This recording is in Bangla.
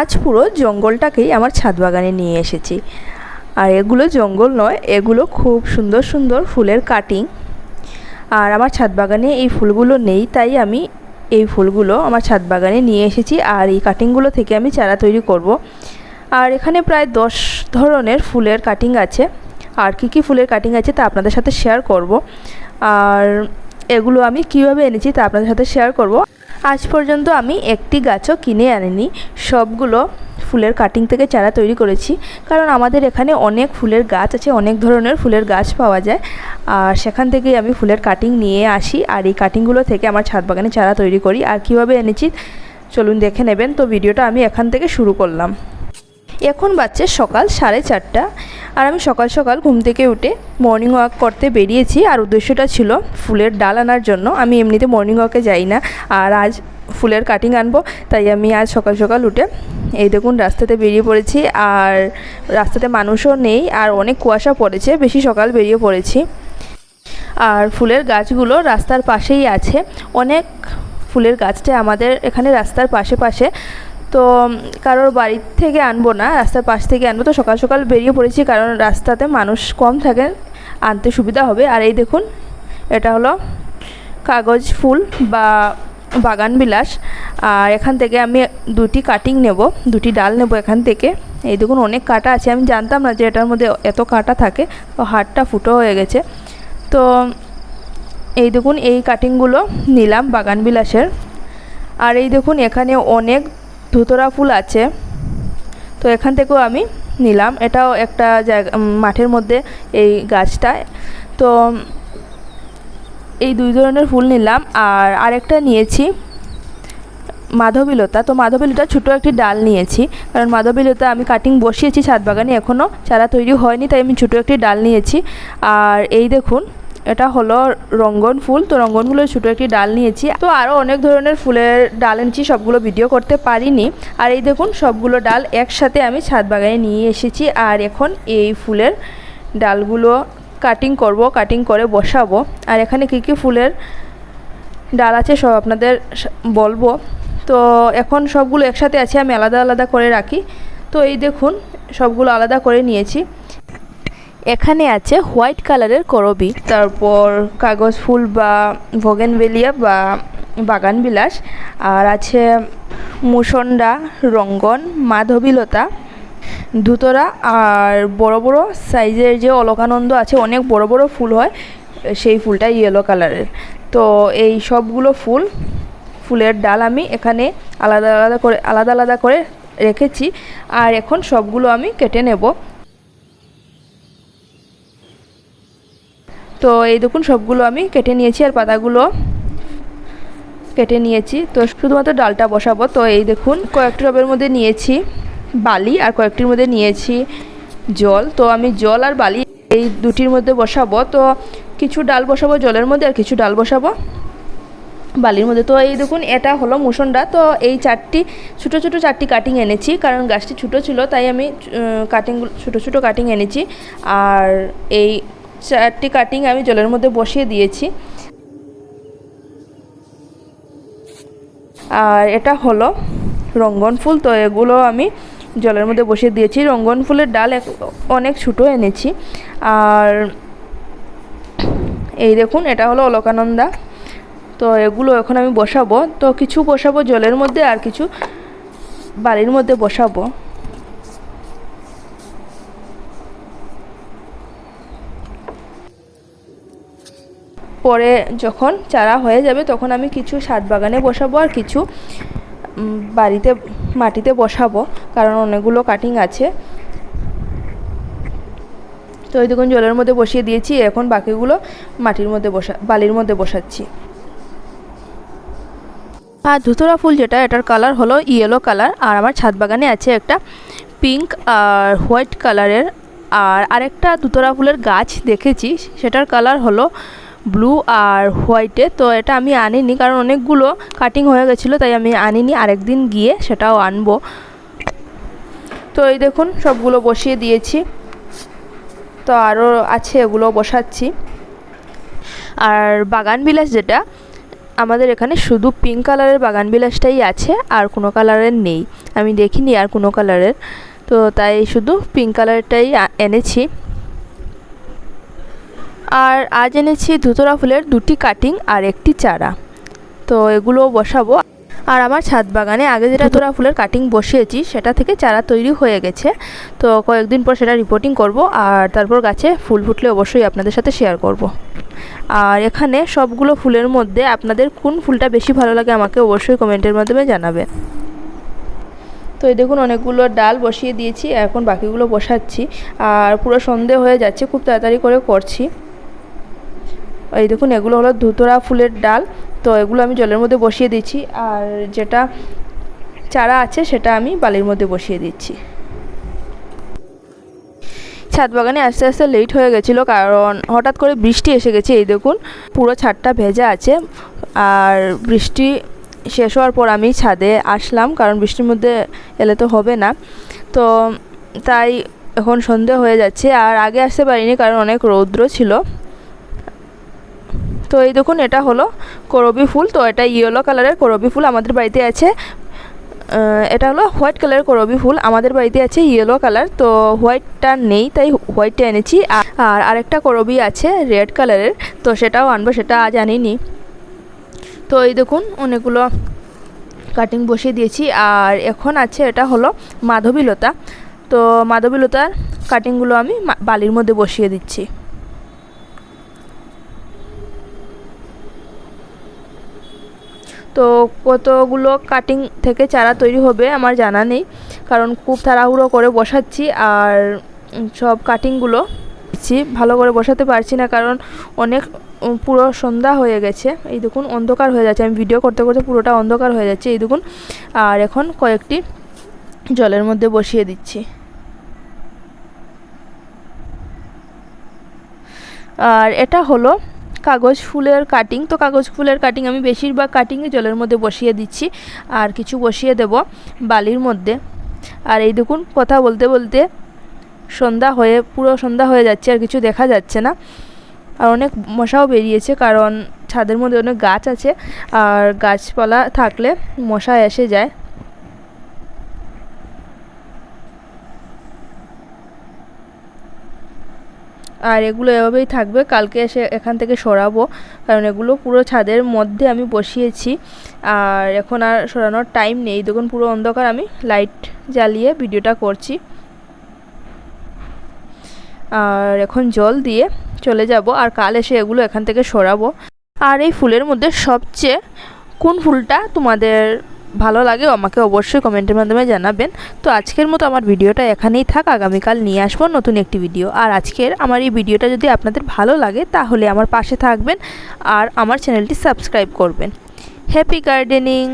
আজ পুরো জঙ্গলটাকেই আমার ছাদ বাগানে নিয়ে এসেছি আর এগুলো জঙ্গল নয়, এগুলো খুব সুন্দর সুন্দর ফুলের কাটিং আর আমার ছাদ বাগানে এই ফুলগুলো নেই, তাই আমি এই ফুলগুলো আমার ছাদ বাগানে নিয়ে এসেছি আর এই কাটিংগুলো থেকে আমি চারা তৈরি করব। আর এখানে প্রায় দশ ধরনের ফুলের কাটিং আছে আর কী কী ফুলের কাটিং আছে তা আপনাদের সাথে শেয়ার করব। আর এগুলো আমি কীভাবে এনেছি তা আপনাদের সাথে শেয়ার করব। আজ পর্যন্ত আমি একটি গাছও কিনে আনিনি। সবগুলো ফুলের কাটিং থেকে চারা তৈরি করেছি। কারণ আমাদের এখানে অনেক ফুলের গাছ আছে, অনেক ধরনের ফুলের গাছ পাওয়া যায়। আর সেখান থেকেই আমি ফুলের কাটিং নিয়ে আসি। আর এই কাটিংগুলো থেকে আমার ছাদ বাগানে চারা তৈরি করি। আর কীভাবে এনেছি চলুন দেখে নেবেন। তো ভিডিওটা আমি এখান থেকে শুরু করলাম। এখন বাচ্চে সকাল সাড়ে চারটা। আর আমি সকাল সকাল ঘুম থেকে উঠে মর্নিং ওয়াক করতে বেরিয়েছি আর উদ্দেশ্যটা ছিল ফুলের ডাল আনার জন্য। আমি এমনিতে মর্নিং ওয়াকে যাই না আর আজ ফুলের কাটিং আনব, তাই আমি আজ সকাল সকাল উঠে এই দেখুন রাস্তাতে বেরিয়ে পড়েছি আর রাস্তাতে মানুষও নেই আর অনেক কুয়াশা পড়েছে, বেশি সকাল বেরিয়ে পড়েছি। আর ফুলের গাছগুলো রাস্তার পাশেই আছে। অনেক ফুলের গাছটা আমাদের এখানে রাস্তার পাশে পাশে তো কারোর বাড়ির থেকে আনব না, রাস্তার পাশ থেকে আনব। তো সকাল সকাল বেরিয়ে পড়েছি কারণ রাস্তাতে মানুষ কম থাকে আনতে সুবিধা হবে। আর এই দেখুন, এটা হলো কাগজ, ফুল বা বাগান বিলাস। আর এখান থেকে আমি দুটি কাটিং নেব, দুটি ডাল নেব এখান থেকে। এই দেখুন, অনেক কাটা আছে। আমি জানতাম না যে এটার মধ্যে এত কাটা থাকে, তো হাড়টা ফুটো হয়ে গেছে। তো এই দেখুন, এই কাটিংগুলো নিলাম বাগান বিলাসের। আর এই দেখুন, এখানে অনেক ধুতরা ফুল আছে। তো এখান থেকেও আমি নিলাম। এটাও একটা জায়গা মাঠের মধ্যে এই গাছটা তো এই দুই ধরনের ফুল নিলাম। আর আরেকটা নিয়েছি মাধবীলতা। তো মাধবীলতা ছোটো একটি ডাল নিয়েছি। কারণ মাধবীলতা আমি কাটিং বসিয়েছি ছাদ বাগানে এখনও চারা তৈরি হয়নি, তাই আমি ছোটো একটি ডাল নিয়েছি। আর এই দেখুন এটা হলো রঙ্গন ফুল। তো রঙ্গন ফুলের ছোটো একটি ডাল নিয়েছি। তো আরও অনেক ধরনের ফুলের ডাল এনেছি, সবগুলো ভিডিও করতে পারিনি। আর এই দেখুন, সবগুলো ডাল একসাথে আমি ছাদ বাগানে নিয়ে এসেছি। আর এখন এই ফুলের ডালগুলো কাটিং করব কাটিং করে বসাবো। আর এখানে কী কী ফুলের ডাল আছে সব আপনাদের বলব। তো এখন সবগুলো একসাথে আছে, আমি আলাদা আলাদা করে রাখি। তো এই দেখুন, সবগুলো আলাদা করে নিয়েছি। এখানে আছে হোয়াইট কালারের করবি তারপর কাগজ ফুল বা ভগেনভেলিয়া বা বাগান বিলাস আর আছে মুসন্ডা, রঙ্গন, মাধবীলতা, ধুতরা আর বড় বড় সাইজের যে অলকানন্দ আছে, অনেক বড় বড় ফুল হয়, সেই ফুলটা ইয়েলো কালারের। তো এই সবগুলো ফুল, ফুলের ডাল আমি এখানে আলাদা আলাদা করে, আলাদা আলাদা করে রেখেছি। আর এখন সবগুলো আমি কেটে নেব। তো এই দেখুন, সবগুলো আমি কেটে নিয়েছি আর পাতাগুলো কেটে নিয়েছি। তো শুধুমাত্র ডালটা বসাবো। তো এই দেখুন, কয়েকটি টবের মধ্যে নিয়েছি বালি আর কয়েকটির মধ্যে নিয়েছি জল। তো আমি জল আর বালি এই দুটির মধ্যে বসাবো। তো কিছু ডাল বসাবো জলের মধ্যে আর কিছু ডাল বসাবো বালির মধ্যে। তো এই দেখুন, এটা হলো মুসন্ডা তো এই চারটি, ছোটো ছোটো চারটি কাটিং এনেছি, কারণ গাছটি ছোটো ছিল, তাই আমি কাটিং ছোটো ছোটো কাটিং এনেছি। আর এই চারটি কাটিং আমি জলের মধ্যে বসিয়ে দিয়েছি। আর এটা হলো রঙ্গন ফুল, তো এগুলো আমি জলের মধ্যে বসিয়ে দিয়েছি। রঙ্গন ফুলের ডাল অনেক ছোটো এনেছি। আর এই দেখুন, এটা হলো অলকানন্দা। তো এগুলো এখন আমি বসাবো। তো কিছু বসাবো জলের মধ্যে আর কিছু বালির মধ্যে বসাবো। পরে যখন চারা হয়ে যাবে, তখন আমি কিছু ছাদ বাগানে বসাবো আর কিছু বাড়িতে, মাটিতে বসাবো, কারণ অনেকগুলো কাটিং আছে। তো ওই দেখুন, জলের মধ্যে বসিয়ে দিয়েছি, এখন বাকিগুলো মাটির মধ্যে বসা, বালির মধ্যে বসাচ্ছি। আর ধুতরা ফুল যেটা, এটার কালার হলো ইয়েলো কালার আর আমার ছাদ বাগানে আছে একটা পিঙ্ক আর হোয়াইট কালারের আর আরেকটা দুতরা ফুলের গাছ দেখেছি, সেটার কালার হলো ব্লু আর হোয়াইটে তো এটা আমি আনিনি কারণ অনেকগুলো কাটিং হয়ে গেছিল, তাই আমি আনিনি। আরেকদিন গিয়ে সেটাও আনব। তো এই দেখুন, সবগুলো বসিয়ে দিয়েছি। তো আরও আছে, এগুলো বসাচ্ছি। আর বাগান বিলাস যেটা, আমাদের এখানে শুধু পিঙ্ক কালারের বাগান বিলাসটাই আছে, আর কোনো কালারের নেই। আমি দেখিনি আর কোনো কালারের তো তাই শুধু পিঙ্ক কালারটাই এনেছি। আর আজ এনেছি ধুতরা ফুলের দুটি কাটিং আর একটি চারা। তো এগুলো বসাবো। আর আমার ছাদ বাগানে আগে যেটা তোরা ফুলের কাটিং বসিয়েছি সেটা থেকে চারা তৈরি হয়ে গেছে। তো কয়েকদিন পর সেটা রিপোর্টিং করব আর তারপর গাছে ফুল ফুটলে অবশ্যই আপনাদের সাথে শেয়ার করব। আর এখানে সবগুলো ফুলের মধ্যে আপনাদের কোন ফুলটা বেশি ভালো লাগে আমাকে অবশ্যই কমেন্টের মাধ্যমে জানাবেন। তো এই দেখুন অনেকগুলো ডাল বসিয়ে দিয়েছি এখন বাকিগুলো বসাচ্ছি। আর পুরো সন্ধে হয়ে যাচ্ছে খুব তাড়াতাড়ি করে করছি। এই দেখুন, এগুলো হলো ধুতরা ফুলের ডাল। তো এগুলো আমি জলের মধ্যে বসিয়ে দিচ্ছি। আর যেটা চারা আছে, সেটা আমি বালির মধ্যে বসিয়ে দিচ্ছি। ছাদ বাগানে আস্তে আস্তে লেট হয়ে গেছিল, কারণ হঠাৎ করে বৃষ্টি এসে গেছে। এই দেখুন, পুরো ছাদটা ভেজা আছে। আর বৃষ্টি শেষ হওয়ার পর আমি ছাদে আসলাম, কারণ বৃষ্টির মধ্যে এলে তো হবে না। তো তাই এখন সন্ধে হয়ে যাচ্ছে, আর আগে আসতে পারিনি, কারণ অনেক রৌদ্র ছিল। তো এই দেখুন, এটা হলো করবি ফুল। তো এটা ইয়েলো কালারের করবি ফুল আমাদের বাড়িতে আছে। এটা হলো হোয়াইট কালারের করবি ফুল আমাদের বাড়িতে আছে ইয়েলো কালার তো হোয়াইটটা নেই, তাই হোয়াইটটা এনেছি। আর আরেকটা করবি আছে রেড কালারের তো সেটাও আনব, সেটা আজ আনিনি। তো এই দেখুন, অনেকগুলো কাটিং বসিয়ে দিয়েছি। আর এখন আছে, এটা হলো মাধবীলতা। তো মাধবীলতার কাটিংগুলো আমি বালির মধ্যে বসিয়ে দিচ্ছি। তো কতগুলো কাটিং থেকে চারা তৈরি হবে আমার জানা নেই, কারণ খুব তাড়াহুড়ো করে বসাচ্ছি আর সব কাটিংগুলো ভালো করে বসাতে পারছি না কারণ অনেক পুরো সন্ধ্যা হয়ে গেছে। এই দেখুন অন্ধকার হয়ে যাচ্ছে। আমি ভিডিও করতে করতে পুরোটা অন্ধকার হয়ে যাচ্ছে, এই দেখুন। আর এখন কয়েকটি জলের মধ্যে বসিয়ে দিচ্ছি। আর এটা হলো কাগজ ফুলের কাটিং তো কাগজ ফুলের কাটিং আমি বেশিরভাগ কাটিংই জলের মধ্যে বসিয়ে দিচ্ছি, আর কিছু বসিয়ে দেব বালির মধ্যে। আর এই দেখুন, কথা বলতে বলতে সন্ধ্যা হয়ে, পুরো সন্ধ্যা হয়ে যাচ্ছে, আর কিছু দেখা যাচ্ছে না। আর অনেক মশাও বেরিয়েছে, কারণ ছাদের মধ্যে অনেক গাছ আছে, আর গাছপালা থাকলে মশা এসে যায়। আর এগুলো এভাবেই থাকবে। কালকে এসে এখান থেকে সরাবো। কারণ এগুলো পুরো ছাদের মধ্যে আমি বসিয়েছি। আর এখন আর সরানোর টাইম নেই। দেখুন পুরো অন্ধকার। আমি লাইট জ্বালিয়ে ভিডিওটা করছি। আর এখন জল দিয়ে চলে যাব। আর কাল এসে এগুলো এখান থেকে সরাবো। আর এই ফুলের মধ্যে সবচেয়ে কোন ফুলটা তোমাদের ভালো লাগে আমাকে অবশ্যই কমেন্টের মাধ্যমে জানাবেন। তো আজকের মতো আমার ভিডিওটা এখানেই থাক, আগামীকাল নিয়ে আসব নতুন একটি ভিডিও। আর আজকের আমার এই ভিডিওটা যদি আপনাদের ভালো লাগে, তাহলে আমার পাশে থাকবেন আর আমার চ্যানেলটি সাবস্ক্রাইব করবেন। Happy gardening!